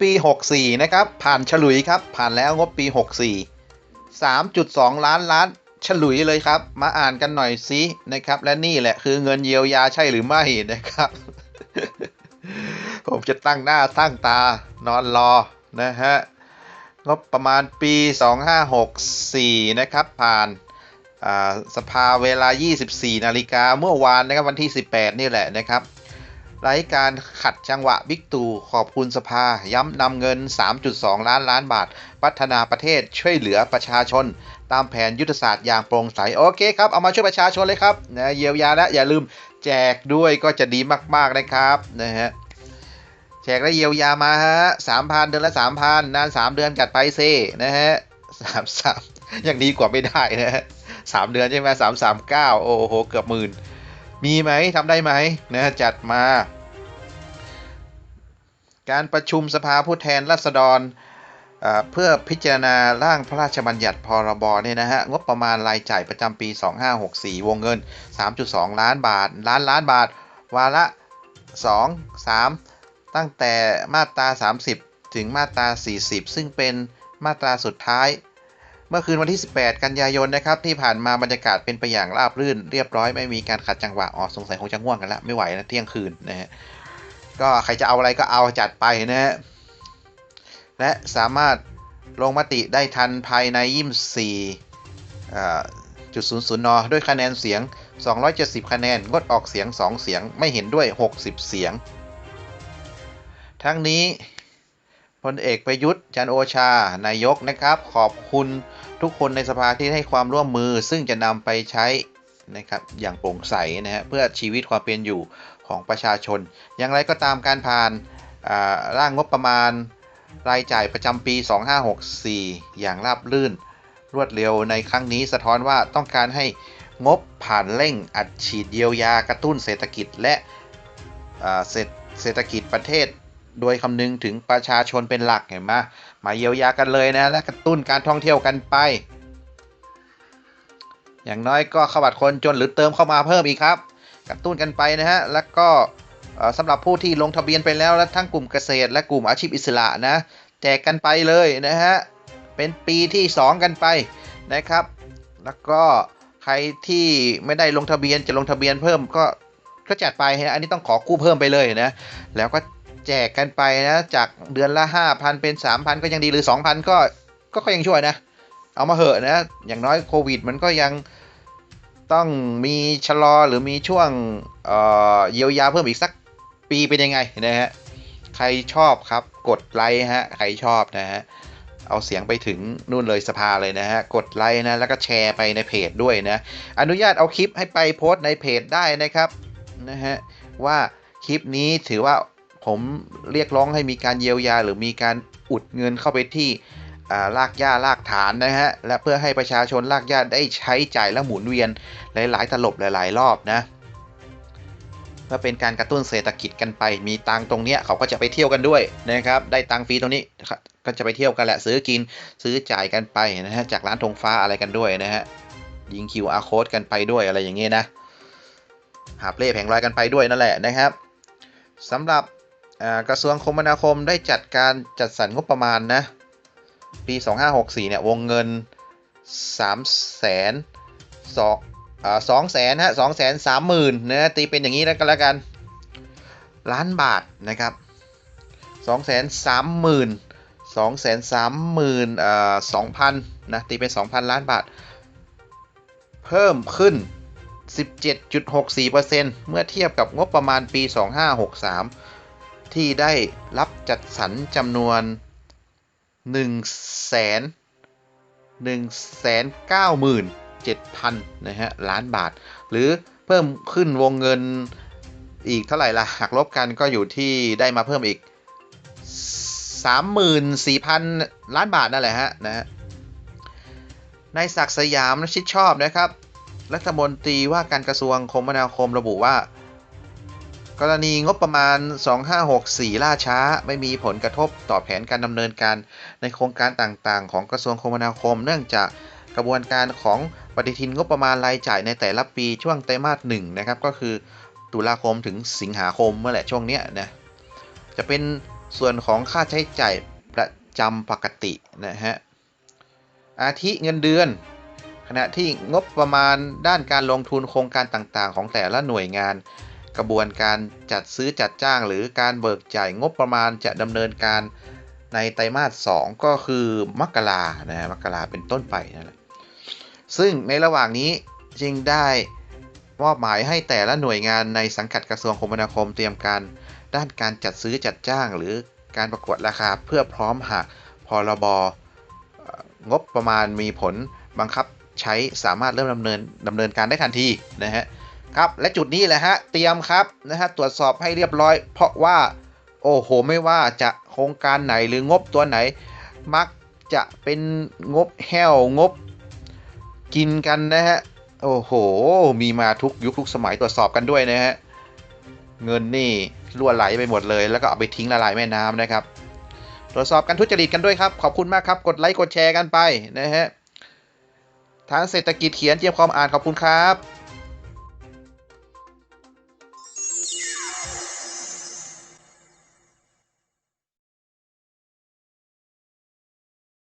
ปี 64 นะครับ ผ่านฉลุยครับ ผ่านแล้วงบปี 64 3.2 ล้านล้านฉลุยเลยครับ มาอ่านกันหน่อยสินะครับ และนี่แหละคือเงินเยียวยาใช่หรือไม่นะครับ ผมจะตั้งหน้าตั้งตานอนรอนะฮะงบประมาณปี 2564 นะครับ ผ่านสภาเวลา 24 นาฬิกาเมื่อวานนะครับวันที่ 18 นี่แหละนะครับ ไร้การขัดจังหวะบิ๊กตู่ขอบคุณสภา ย้ำนำเงิน 3.2 ล้านล้านบาท พัฒนาประเทศช่วยเหลือประชาชน ตามแผนยุทธศาสตร์อย่างโปร่งใส โอเคครับ เอามาช่วยประชาชนเลยครับนะเยียวยาและอย่าลืมแจกด้วยก็จะดีมาก ๆ นะครับนะฮะแจกและเยียวยามาฮะสามพันเดือนละสามพันนานสามเดือนกัดไปเซนะฮะสามสามอย่างดีกว่าไม่ได้นะฮะสามเดือนใช่ไหมสามสามเก้าโอ้โห เกือบหมื่นมีไหมทำได้ไหมนะจัดมา การประชุมสภาผู้แทนราษฎรเพื่อพิจารณาร่างพระราชบัญญัติพรบเนี่ยนะฮะงบประมาณรายจ่ายประจำปี 2564 วงเงิน 3.2 ล้านบาท ล้านล้านบาท วาระ 2 3 ตั้งแต่มาตรา 30 ถึงมาตรา 40 ซึ่งเป็นมาตราสุดท้าย เมื่อคืนวันที่ 18 กันยายนนะครับ ที่ผ่านมาบรรยากาศเป็นไปอย่างราบรื่น เรียบร้อยไม่มีการขัดจังหวะอ๋อสงสัยคงจะง่วงกันแล้วไม่ไหวนะเที่ยงคืนนะฮะ ก็ใครจะเอาอะไรก็เอาจัดไปนะฮะ และสามารถลงมติได้ทันภายใน 24อ่จุด00นด้วยคะแนนเสียง 270 คะแนน งดออกเสียง 2 เสียง ไม่เห็นด้วย 60 เสียง ทั้งนี้พลเอกประยุทธ์จันโอชา นายกนะครับ ขอบคุณทุกคนในสภาที่ให้ความร่วมมือ ซึ่งจะนำไปใช้นะครับอย่างโปร่งใสนะฮะเพื่อชีวิตความเป็นอยู่ ของประชาชน อย่างไรก็ตามการผ่านร่างงบประมาณรายจ่ายประจำปี 2564 อย่างราบรื่น รวดเร็วในครั้งนี้สะท้อนว่าต้องการให้งบผ่านเร่งอัดฉีดเยียวยากระตุ้นเศรษฐกิจและเศรษฐเศรษฐกิจประเทศ โดยคำนึงถึงประชาชนเป็นหลักเห็นไหมมาเยียวยากันเลยนะ และกระตุ้นการท่องเที่ยวกันไป อย่างน้อยก็ขบัดคนจนหรือเติมเข้ามาเพิ่มอีกครับ กระตุ้นกันไปนะฮะ แล้วก็สำหรับผู้ที่ลงทะเบียนไปแล้วและทั้งกลุ่มเกษตร และกลุ่มอาชีพอิสระนะ แจกกันไปเลยนะฮะ เป็นปีที่ 2 กันไปนะครับ แล้วก็ใครที่ไม่ได้ลงทะเบียนจะลงทะเบียนเพิ่มก็ก็จัดไปฮะ อันนี้ต้องขอกู้เพิ่มไปเลยนะ แล้วก็แจกกันไปนะ จากเดือนละ 5,000 เป็น 3,000 ก็ยังดีหรือ 2,000 ก็ก็ยังช่วยนะ เอามาเหอะนะ อย่างน้อยโควิด มันก็ยัง ต้องมีชะลอหรือมีช่วงเยียวยาเพิ่มอีกสักปีเป็นยังไงนะฮะใครชอบครับกดไลค์ฮะใครชอบนะฮะเอาเสียงไปถึงนู่นเลยสภาเลยนะฮะ กดไลค์นะ แล้วก็แชร์ไปในเพจด้วยนะ อนุญาตเอาคลิปให้ไปโพสต์ในเพจได้นะครับนะฮะว่าคลิปนี้ถือว่าผมเรียกร้องให้มีการเยียวยา หรือมีการอุดเงินเข้าไปที่ อ่ากหญ้ารากฐานนะฮะและเพื่อให้ประชาชนรากหญ้าได้ใช้จ่ายและหมุนเวียนหลาย ๆ ตลบหลาย ๆ รอบนะเพื่อเป็นการกระตุ้นเศรษฐกิจกันไป มีตังตรงเนี้ยเขาก็จะไปเที่ยวกันด้วยนะครับได้ตังฟรีตรงนี้ก็จะไปเที่ยวกันแหละซื้อกินซื้อจ่ายกันไปนะฮะจากร้านธงฟ้าอะไรกันด้วยนะฮะยิง QR code กันไปด้วยอะไรอย่างเงี้ยนะหาเล่แผงลอยกันไปด้วยนั่นแหละนะครับสำหรับกระทรวงคมนาคมได้จัดการจัดสรรงบประมาณนะ ปี 2564 เนี่ย วงเงิน 3 แสนสองอ่าสองแสนฮะสองแสนสามหมื่นนะตีเป็นอย่างนี้แล้วกันแล้วกัน ล้านบาทนะครับสองแสนสามหมื่นสองแสนสามหมื่นอ่าสองพันนะตีเป็น2,000ล้านบาท เพิ่มขึ้น 17.64%เมื่อเทียบกับงบประมาณปี 2563 ที่ได้รับจัดสรรจำนวน 1แสน1แสน97,000นเจ็ดพันนะฮะล้านบาท หรือเพิ่มขึ้นวงเงินอีกเท่าไหร่ล่ะหักลบกันก็อยู่ที่ได้มาเพิ่มอีก34,000ล้านบาทนั่นแหละฮะนะฮะในศักดิ์สยามชิดชอบนะครับ รัฐมนตรีว่าการกระทรวงคมนาคมระบุว่า กรณีงบประมาณ 2564 ล่าช้า ไม่มีผลกระทบต่อแผนการดำเนินการในโครงการต่างๆ ของกระทรวงคมนาคม เนื่องจากกระบวนการของปฏิทินงบประมาณรายจ่ายในแต่ละปีช่วงไตรมาสหนึ่งนะครับก็คือตุลาคมถึงสิงหาคมเมื่อแหละช่วงเนี้ยนะจะเป็นส่วนของค่าใช้จ่ายประจำปกตินะฮะอาทิเงินเดือน ขณะที่งบประมาณด้านการลงทุนโครงการต่างๆ ของแต่ละหน่วยงาน กระบวนการจัดซื้อจัดจ้าง หรือการเบิกจ่ายงบประมาณจะดำเนินการในไตรมาส 2 ก็คือมกรานะฮะมกราเป็นต้นไปนั่นแหละซึ่งในระหว่างนี้จึงได้มอบหมายให้แต่ละหน่วยงานในสังกัดกระทรวงคมนาคมเตรียมการด้านการจัดซื้อจัดจ้าง หรือการประกวดราคาเพื่อพร้อมหากพรบงบประมาณมีผลบังคับใช้สามารถเริ่มดำเนินดำเนินการได้ทันทีนะฮะ ครับและจุดนี้แหละฮะเตรียมครับนะฮะตรวจสอบให้เรียบร้อย เพราะว่าโอ้โหไม่ว่าจะโครงการไหนหรืองบตัวไหน มักจะเป็นงบแห้วงบ กินกันนะฮะโอ้โห มีมาทุกยุคทุกสมัยตรวจสอบกันด้วยนะฮะเงินนี่รั่วไหลไปหมดเลย แล้วก็เอาไปทิ้งละลายแม่น้ำนะครับ ตรวจสอบกันทุจริตกันด้วยครับ ขอบคุณมากครับกดไลค์กดแชร์กันไปนะฮะทางเศรษฐกิจเขียนเจียมความอ่านขอบคุณครับ